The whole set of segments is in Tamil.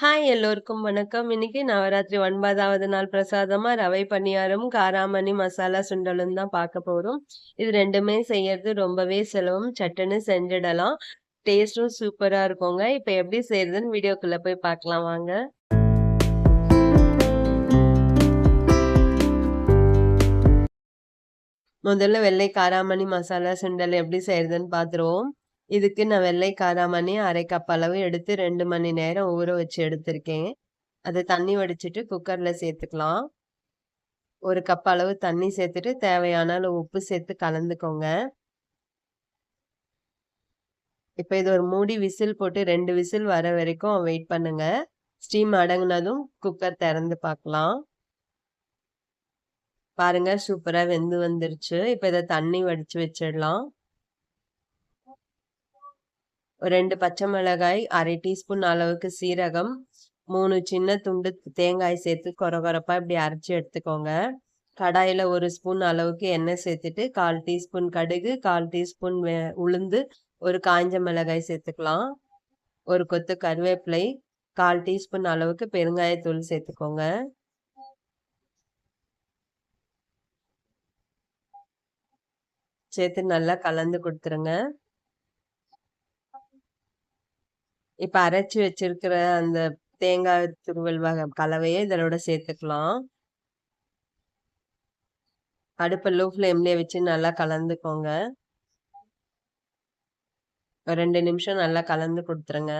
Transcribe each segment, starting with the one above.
ஹாய் எல்லோருக்கும் வணக்கம். இன்னைக்கு நவராத்திரி ஒன்பதாவது நாள் பிரசாதமா ரவை பணியாரம், காராமணி மசாலா சுண்டலும் தான் பார்க்க போறோம். இது ரெண்டுமே செய்யறது ரொம்பவே செலவும் சட்டுன்னு செஞ்சிடலாம். டேஸ்ட்டும் சூப்பரா இருக்குங்க. இப்ப எப்படி செய்யறதுன்னு வீடியோக்குள்ள போய் பார்க்கலாம் வாங்க. முதல்ல வெள்ளை காராமணி மசாலா சுண்டல் எப்படி செய்யறதுன்னு பார்த்துருவோம். இதுக்கு நான் வெள்ளை காராமணி அரை கப் அளவு எடுத்து ரெண்டு மணி நேரம் ஊற வச்சு எடுத்திருக்கேன். அதை தண்ணி வடிச்சிட்டு குக்கரில் சேர்த்துக்கலாம். ஒரு கப் அளவு தண்ணி சேர்த்துட்டு தேவையான அளவு உப்பு சேர்த்து கலந்துக்கோங்க. இப்போ இது ஒரு மூடி விசில் போட்டு ரெண்டு விசில் வர வரைக்கும் வெயிட் பண்ணுங்க. ஸ்டீம் அடங்கினதும் குக்கர் திறந்து பார்க்கலாம். பாருங்க சூப்பராக வெந்து வந்துருச்சு. இப்போ இதை தண்ணி வடித்து வச்சிடலாம். ரெண்டு பச்சை மிளகாய், அரை டீஸ்பூன் அளவுக்கு சீரகம், மூணு சின்ன துண்டு தேங்காய் சேர்த்து கொரகொரப்பா இப்படி அரைச்சி எடுத்துக்கோங்க. கடாயில் ஒரு ஸ்பூன் அளவுக்கு எண்ணெய் சேர்த்துட்டு 1/4 டீஸ்பூன் கடுகு, 1/4 டீஸ்பூன் உளுந்து, ஒரு காய்ஞ்ச மிளகாய் சேர்த்துக்கலாம். ஒரு கொத்து கருவேப்பிலை, 1/4 டீஸ்பூன் அளவுக்கு பெருங்காயத்தூள் சேர்த்துக்கோங்க. சேர்த்து நல்லா கலந்து கொடுத்துருங்க இப்போ அரைச்சி வச்சிருக்கிற அந்த தேங்காய் துருவல் வகை கலவையை இதனோட சேர்த்துக்கலாம். அடுப்பை லோ ஃப்ளேம்லேயே வச்சு நல்லா கலந்துக்கோங்க. ஒரு 2 நிமிஷம் நல்லா கலந்து கொடுத்துருங்க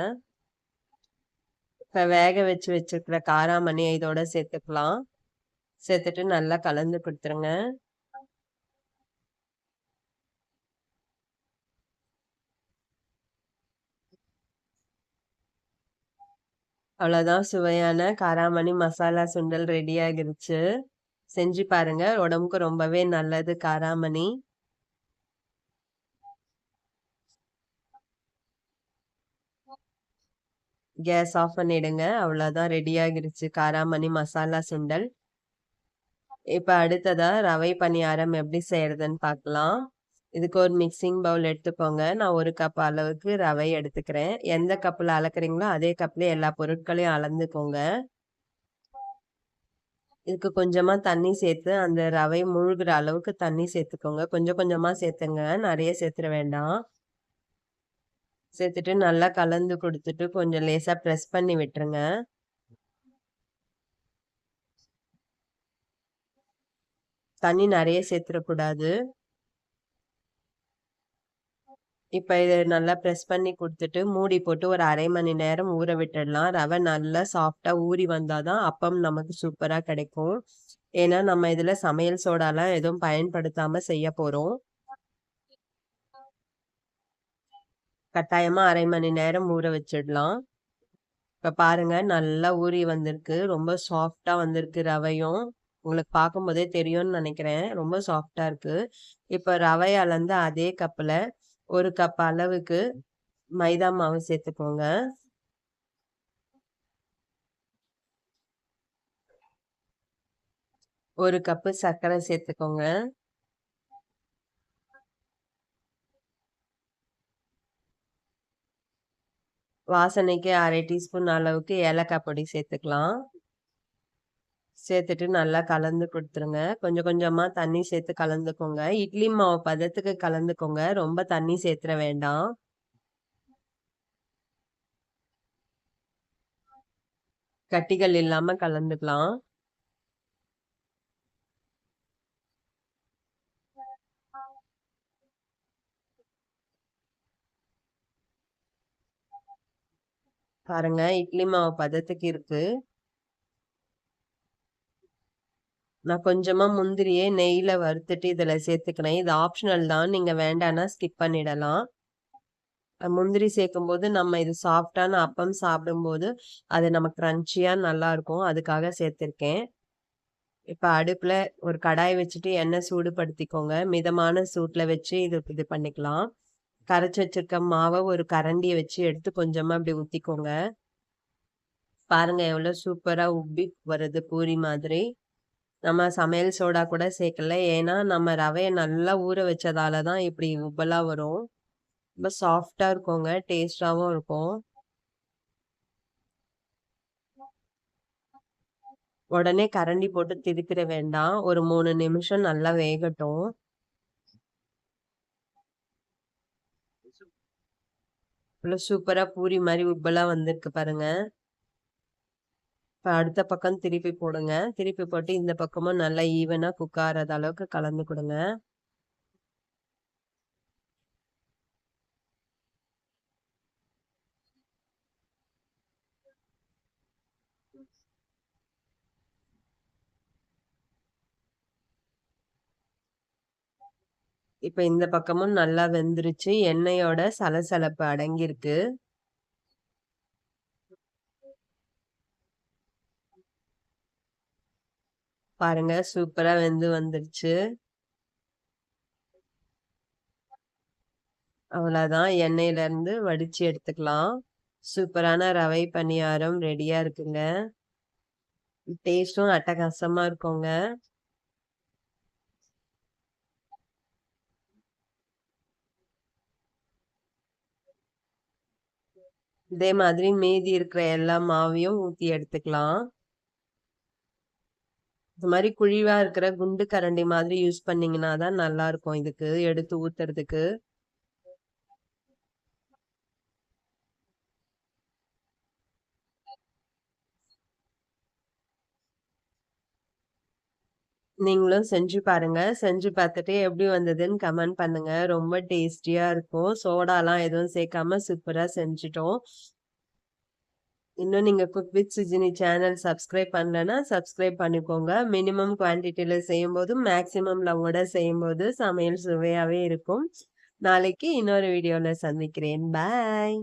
இப்போ வேக வச்சு வச்சிருக்கிற காராமணியை இதோட சேர்த்துக்கலாம். சேர்த்துட்டு நல்லா கலந்து கொடுத்துருங்க அவ்வளோதான் சுவையான காராமணி மசாலா சுண்டல் ரெடி ஆகிருச்சு. செஞ்சு பாருங்க. உடம்புக்கு ரொம்பவே நல்லது காராமணி. கேஸ் ஆஃப் பண்ணிடுங்க. அவ்வளோதான் ரெடி ஆகிருச்சு காராமணி மசாலா சுண்டல். இப்போ அடுத்ததாக ரவை பணியாரம் எப்படி செய்யறதுன்னு பார்க்கலாம். இதுக்கு ஒரு மிக்ஸிங் பவுல் எடுத்துக்கோங்க. நான் ஒரு கப் அளவுக்கு ரவை எடுத்துக்கிறேன். எந்த கப்பில் அளக்குறீங்களோ அதே கப்பில் எல்லா பொருட்களையும் அளந்துக்கோங்க. இதுக்கு கொஞ்சமாக தண்ணி சேர்த்து அந்த ரவை முழுகிற அளவுக்கு தண்ணி சேர்த்துக்கோங்க. கொஞ்சம் கொஞ்சமாக சேர்த்துங்க. நிறைய சேர்த்துட வேண்டாம். சேர்த்துட்டு நல்லா கலந்து கொடுத்துட்டு கொஞ்சம் லேசாக ப்ரெஸ் பண்ணி விட்டுருங்க. தண்ணி நிறைய சேர்த்துடக்கூடாது இப்போ இதை நல்லா ப்ரெஸ் பண்ணி கொடுத்துட்டு மூடி போட்டு ஒரு அரை மணி நேரம் ஊற விட்டுடலாம். ரவை நல்லா சாஃப்டாக ஊறி வந்தால் தான் அப்பம் நமக்கு சூப்பராக கிடைக்கும். ஏன்னா, நம்ம இதில் சமையல் சோடாலாம் எதுவும் பயன்படுத்தாமல் செய்ய போகிறோம் கட்டாயமாக அரை மணி நேரம் ஊற வச்சிடலாம். இப்போ பாருங்க நல்லா ஊறி வந்திருக்கு. ரொம்ப சாஃப்டாக வந்திருக்கு ரவையும். உங்களுக்கு பார்க்கும்போதே தெரியும்னு நினைக்கிறேன் ரொம்ப சாஃப்டாக இருக்கு. இப்போ ரவை அளந்த அதே கப்பில் ஒரு கப் அளவுக்கு மைதா மாவு சேர்த்துக்கோங்க. ஒரு கப்பு சர்க்கரை சேர்த்துக்கோங்க. வாசனைக்கு அரை டீஸ்பூன் அளவுக்கு ஏலக்காய் பொடி சேர்த்துக்கலாம். சேர்த்துட்டு நல்லா கலந்து கொடுத்துருங்க கொஞ்சம் கொஞ்சமாக தண்ணி சேர்த்து கலந்துக்கோங்க. இட்லி மாவு பதத்துக்கு கலந்துக்கோங்க. ரொம்ப தண்ணி சேர்த்துற வேண்டாம். கட்டிகள் இல்லாமல் கலந்துக்கலாம். பாருங்க இட்லி மாவு பதத்துக்கு இருக்குது நான் கொஞ்சமாக முந்திரியை நெய்யில் வறுத்துட்டு இதில் சேர்த்துக்கிறேன். இது ஆப்ஷனல் தான். நீங்கள் வேண்டான்னா ஸ்கிப் பண்ணிடலாம். முந்திரி சேர்க்கும்போது நம்ம இது சாஃப்ட்டான அப்பம் சாப்பிடும்போது, அது நமக்கு க்ரன்ச்சியாக நல்லாயிருக்கும் அதுக்காக சேர்த்துருக்கேன். இப்போ அடுப்பில் ஒரு கடாய் வச்சுட்டு எண்ணெய் சூடுபடுத்திக்கோங்க. மிதமான சூட்டில் வச்சு இது இது பண்ணிக்கலாம். கரைச்சி வச்சிருக்க மாவை ஒரு கரண்டியை வச்சு எடுத்து கொஞ்சமாக அப்படி ஊற்றிக்கோங்க பாருங்கள் எவ்வளோ சூப்பராக உப்பி வருது பூரி மாதிரி. நம்ம சமையல் சோடா கூட சேர்க்கல. ஏன்னா, நம்ம ரவையை நல்லா ஊற வச்சதால தான் இப்படி உப்பலாக வரும். ரொம்ப சாஃப்டாக இருக்குங்க. டேஸ்டாகவும் இருக்கும். உடனே கரண்டி போட்டு திருக்கிற வேண்டாம். ஒரு மூணு நிமிஷம் நல்லா வேகட்டும். இவ்வளோ சூப்பராக பூரி மாதிரி உப்பலாக வந்திருக்கு பாருங்கள் இப்போ அடுத்த பக்கம் திருப்பி போடுங்க. திருப்பி போட்டு இந்த பக்கமும் நல்லா ஈவனாக குக் ஆகிறது அளவுக்கு கலந்து கொடுங்க இப்போ இந்த பக்கமும் நல்லா வெந்துருச்சு. எண்ணெயோட சலசலப்பு அடங்கியிருக்கு. பாருங்க சூப்பரா வெந்து வந்துருச்சு. அவ்வளோதான் எண்ணெயில இருந்து வடிச்சு எடுத்துக்கலாம். சூப்பரான ரவை பணியாரம் ரெடியா இருக்குங்க. டேஸ்ட்டும் அட்டகாசமா இருக்குங்க. இதே மாதிரி மீதி இருக்கிற எல்லா மாவையும் ஊற்றி எடுத்துக்கலாம். இது மாதிரி குழிவா இருக்கிற குண்டு கரண்டி மாதிரி யூஸ் பண்ணீங்கன்னா தான் நல்லா இருக்கும் இதுக்கு, எடுத்து ஊத்துறதுக்கு. நீங்களும் செஞ்சு பாருங்க. செஞ்சு பார்த்துட்டு எப்படி வந்ததுன்னு கமெண்ட் பண்ணுங்க. ரொம்ப டேஸ்டியா இருக்கும். சோடாலாம் எதுவும் சேர்க்காம சூப்பரா செஞ்சுட்டோம். இன்னும் நீங்கள் cook with Sujini channel subscribe பண்ணலன்னா, சப்ஸ்கிரைப் பண்ணிக்கோங்க. மினிமம் குவான்டிட்டியில் செய்யும்போது, மேக்ஸிமம் லவ்வோட செய்யும்போது சமையல் சுவையாகவே இருக்கும். நாளைக்கு இன்னொரு வீடியோவில் சந்திக்கிறேன். பாய்.